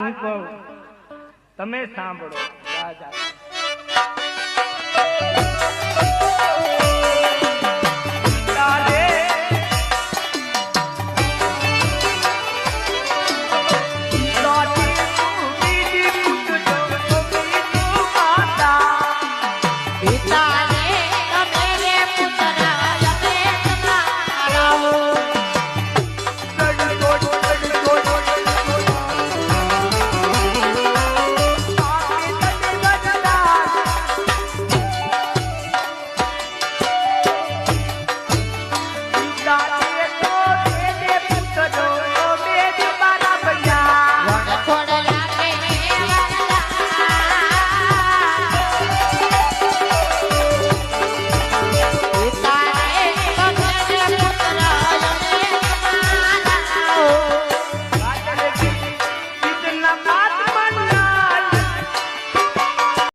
હું કહું તમે સાંભળો. રાજા.